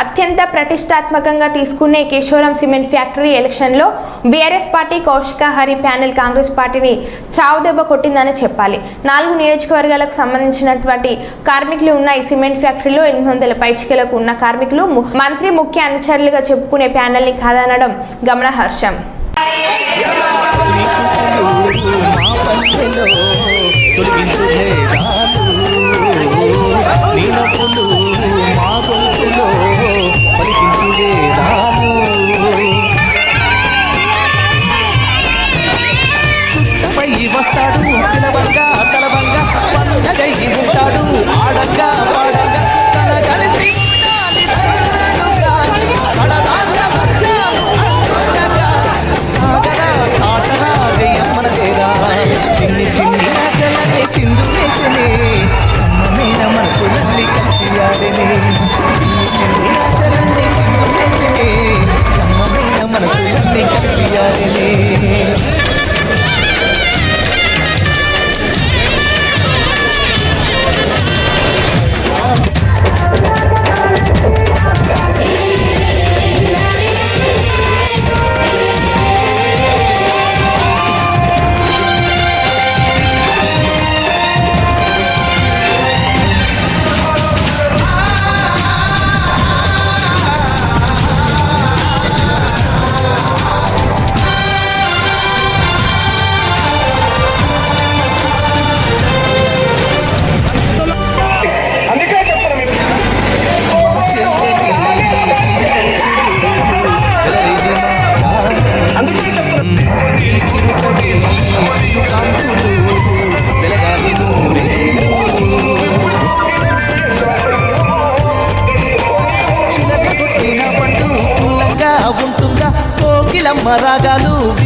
అత్యంత ప్రతిష్టాత్మకంగా తీసుకునే కేశవరం సిమెంట్ ఫ్యాక్టరీ ఎలక్షన్లో BRS party Kaushika Hari panel Congress పార్టీని చావుదెబ్బ కొట్టిందని చెప్పాలి నాలుగు నియోజకవర్గాలకు సంబంధించినటువంటి కార్మికులు ఉన్న ఈ సిమెంట్ ఫ్యాక్టరీలో ఎనిమిది వందల పైచికలకు ఉన్న కార్మికులు మంత్రి ముఖ్య అనుచరులుగా చెప్పుకునే ప్యానెల్ని కాదనడం గమనహర్షం తొలగించు నీలమ్మ రాగాలు